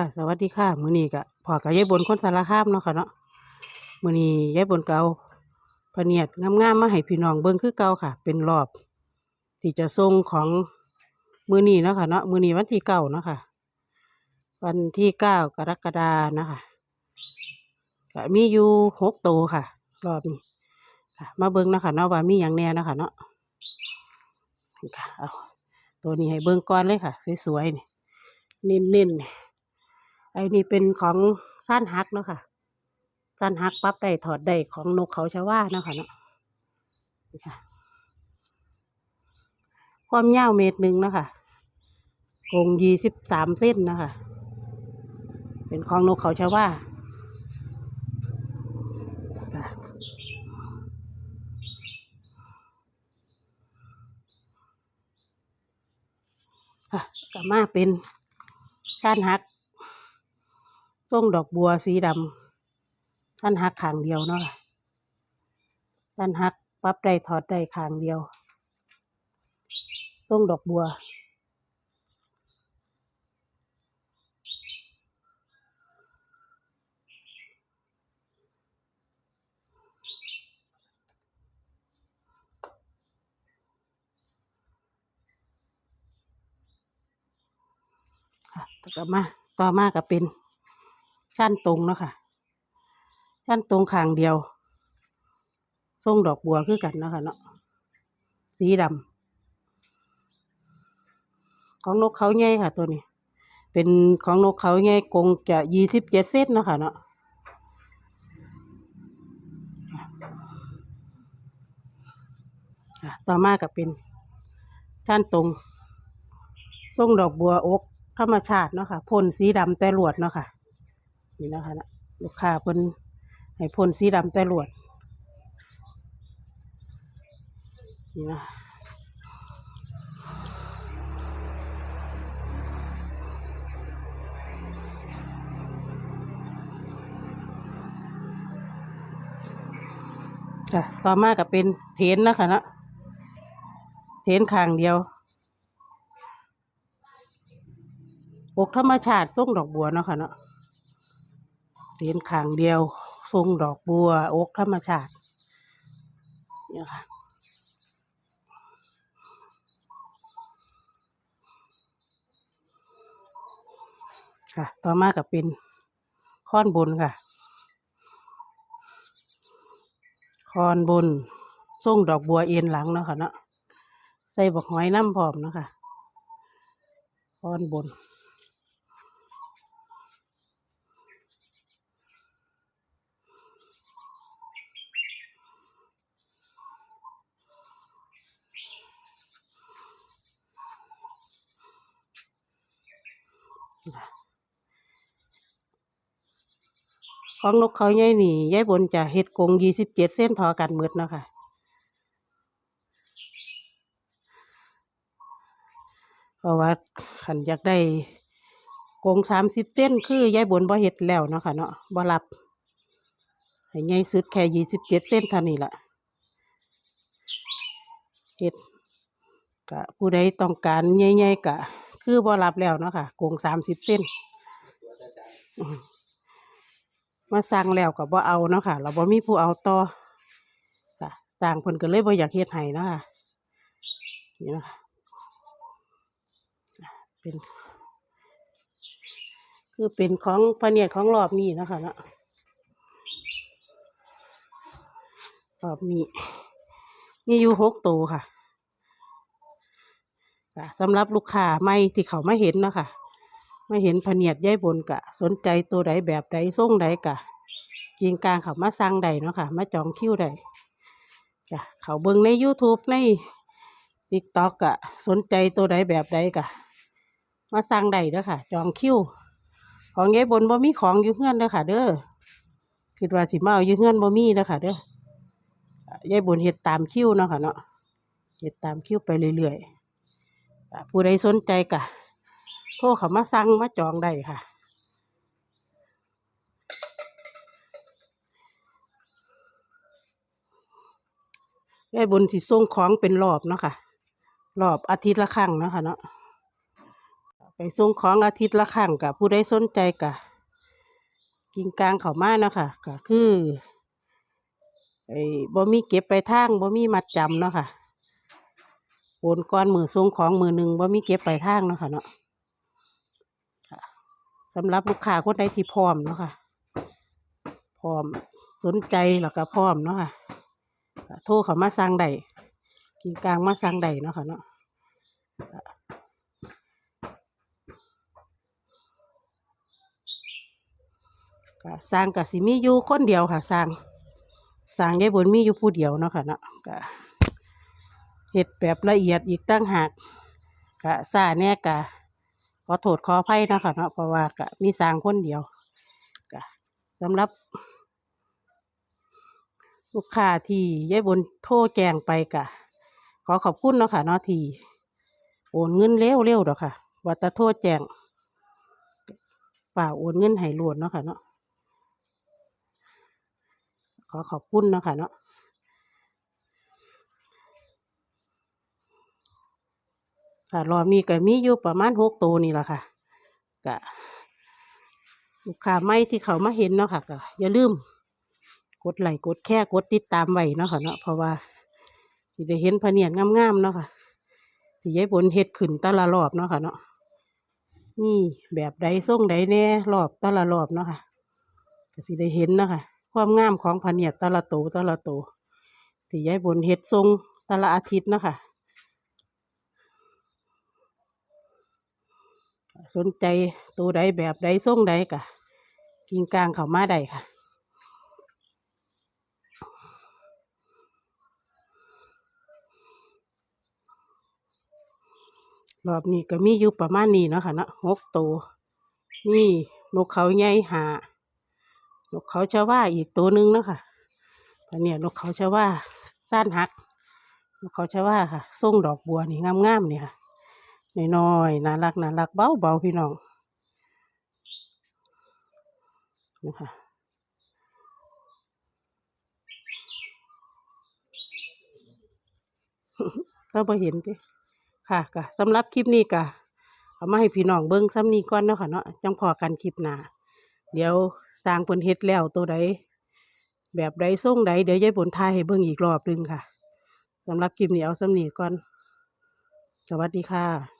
ค่ะ สวัสดีค่ะมื้อนี้ก็พอกับยายบนคนสารคามเนาะค่ะเนาะมื้อนี้ยายบนก็เอาพเนียดงามๆมาให้พี่น้องเบิ่งคือเก่าค่ะ เป็นรอบ ที่จะส่งของมื้อนี้เนาะค่ะเนาะมื้อนี้วันที่เก้าเนาะค่ะ วันที่เก้ากรกฎานะคะก็มีอยู่หกตัวค่ะ รอบนี้ค่ะมาเบิ่งเนาะค่ะเนาะว่ามีหยังแน่เนาะค่ะเนาะค่ะเอาตัวนี้ให้เบิ่งก่อนเลยค่ะ สวยๆนี่เน้นๆนี่ ไอ้นี่เป็นของซ่านฮักเนาะค่ะซ่านฮักปั๊บได้ถอดได้ของนกเขาชว่าเนาะค่ะเนาะนี่ค่ะ ความยาวเมตรหนึ่งเนาะค่ะกงยี่สิบสามเส้นนะคะ เป็นของนกเขาชะว่าค่ะค่ะก็มาเป็นซ่านฮัก ส่งดอกบัวสีดำท่านหักขางเดียวเนาะท่านหักปั๊บได้ถอดได้ขางเดียวส่งดอกบัว ค่ะแล้วก็มาต่อมาก็เป็น ชั้นตรงเนาะค่ะชั้นตรงขางเดียวส่งดอกบัวคือกันเนาะค่ะเนาะสีดำของนกเขาใหญ่ค่ะ ตัวนี้ เป็นของนกเขาใหญ่กงจะยี่สิบเจ็ดเซนเนาะค่ะเนาะต่อมาก็เป็นชั้นตรงส่งดอกบัวอกธรรมชาติเนาะค่ะพ่นสีดำแต่หลวดเนาะค่ะ นี่นะคะนะลูกค้าเพิ่นให้พ่นสีดำแต่ลวด นี่นะค่ะต่อมาก็เป็นเทนนะคะนะเทนข้างเดียวอกธรรมชาติทรงดอกบัวเนาะค่ะเนาะ เสียนขางเดียวทรงดอกบัวอกธรรมชาติเนี่ยค่ะค่ะ ต่อมาก็เป็นค้อนบนค่ะค้อนบนทรงดอกบัวเอ็นหลังเนาะค่ะเนาะใส่บักหอยน้ำพร้อมเนาะค่ะค้อนบน ของนกเขาใหญ่นี่ยายบนจะเฮ็ดกงยี่สิบเจ็ดเส้นทอกันหมดเนาะค่ะเพราะว่าขันอยากได้กงสามสิบเส้นคือยายบนบ่เฮ็ดแล้วเนาะค่ะเนาะบ่รับให้ใหญ่สุดแค่ยี่สิบเจ็ดเส้นเท่านี้ละเฮ็ดกะผู้ใดต้องการใหญ่ๆกะ คือบ่รับแล้วเนาะค่ะกงสามสิบเส้น มาสั่งแล้วก็บ่เอาเนาะค่ะ เราบ่มีผู้เอาต่อค่ะสร้างเพิ่นก็เลยบ่อยากเฮ็ดให้เนาะค่ะนี่นะคะเป็น คือเป็นของพระเนียดของรอบนี้นะคะเนาะรอบนี้มีอยู่หกตัวค่ะสำหรับลูกค้าใหม่ที่เขาไมาเห็นเนาะค่ะ ไมาเห็นพะเนียดย้ายบนกะ สนใจตัวใดแบบใดส่งใดกะกิงกลางเขามาสั่งใดเนาะค่ะ มาจองคิวใดจ้ะเขาเบิ่งใน YouTube ใน TikTok กะ สนใจตัวใดแบบใดกะ มาสั่งใดเด้อค่ะ จองคิว ของยายบนบ่มีของอยู่เฮือนเด้อค่ะ เด้อคิดว่าสิมาเอาอยู่เฮือนบ่มีเด้อค่ะเด้อยายบนเฮ็ดตามคิวเนาะค่ะเนาะเฮ็ดตามคิวไปเรื่อยๆผู้ใดสนใจกะ โทรเขามาสั่งมาจองได้ค่ะยายบุญสิส่งของเป็นรอบเนาะค่ะ รอบอาทิตย์ละครั้งเนาะค่ะเนาะไปส่งของอาทิตย์ละครั้งกับผู้ใดสนใจกะกินกลางเขามาเนาะค่ะก็คือไอ้บ่มีเก็บไปทางบ่มีมัดจำเนาะค่ะโอนก้อนมือส่งของมือหนึ่งบ่มีเก็บไปทางเนาะค่ะเนาะ สำหรับลูกค้าคนใดที่พร้อมเนาะค่ะ พร้อมสนใจแล้วก็พร้อมเนาะค่ะ โทรเขามาสั่งได้กินกลางมาสั่งได้เนาะค่ะเนาะก็สร้างกับสิมีอยู่คนเดียวค่ะสร้างสร้างยายบนมีอยู่ผู้เดียวเนาะค่ะเนาะก็เฮ็ดแบบละเอียดอีกตั้งหากก็ซาแน่กะ ขอโทษขออภัยนะค่ะเนาะเพราะว่าก็มีสร้างคนเดียวก็สำหรับ ลูกค้าที่ย้ายบนโทรแจงไปกะ ขอขอบคุณเนาะค่ะเนาะที่โอนเงินเร็วเร็วๆดอกค่ะว่าแตะโทรแจงป่าโอนเงินให้รวดเนาะค่ะเนาะขอขอบคุณเนาะค่ะเนาะ ค่ะรอบนี้ก็มีอยู่ประมาณหกตัวนี่แหละค่ะก็ลูกค้าใหม่ที่เขามาเห็นเนาะค่ะก็อย่าลืม กดไลค์กดแค่กดติดตามไว้เนาะค่ะเนาะเพราะว่าสิได้เห็นพะเนียดงามๆเนาะค่ะที่ยายบนเฮ็ดขึ้นแต่ละรอบเนาะค่ะเนาะนี่แบบใดส่งใดแน่รอบแต่ละรอบเนาะค่ะก็สิได้เห็นเนาะค่ะความงามของพะเนียดแต่ละโตแต่ละโตที่ยายบนเฮ็ดทรงแต่ละอาทิตย์เนาะค่ะ สนใจตัวใดแบบใดส่งใดกะกินกลางเขามาได้ค่ะ รอบนี้ก็มีอยู่ประมาณนี้เนาะค่ะเนาะหกตัวนี่นกเขาใหญ่หานกเขาชะว่าอีกตัวหนึงเนาะค่ะอันนี้นกเขาชะว่าซ่านหักนกเขาชะว่าค่ะส่งดอกบัวนี่งามๆนี่ค่ะ น้อยๆน่ารักน่ารักเบาๆพี่น้องนะคะก็บ่เห็นติค่ะก็สำหรับคลิปนี้ก็เอามาให้พี่น้องเบิ่งซ้ำนี้ก่อนเนาะค่ะเนาะจังพอกันคลิปหน้าเดี๋ยวสร้างเพิ่นเฮ็ดแล้วตัวใดแบบใดทรงใดเดี๋ยวยายบนทายให้เบิ่งอีกรอบหนึงค่ะสำหรับคลิปนี้เอาซ้ำนี้ก่อน สวัสดีค่ะ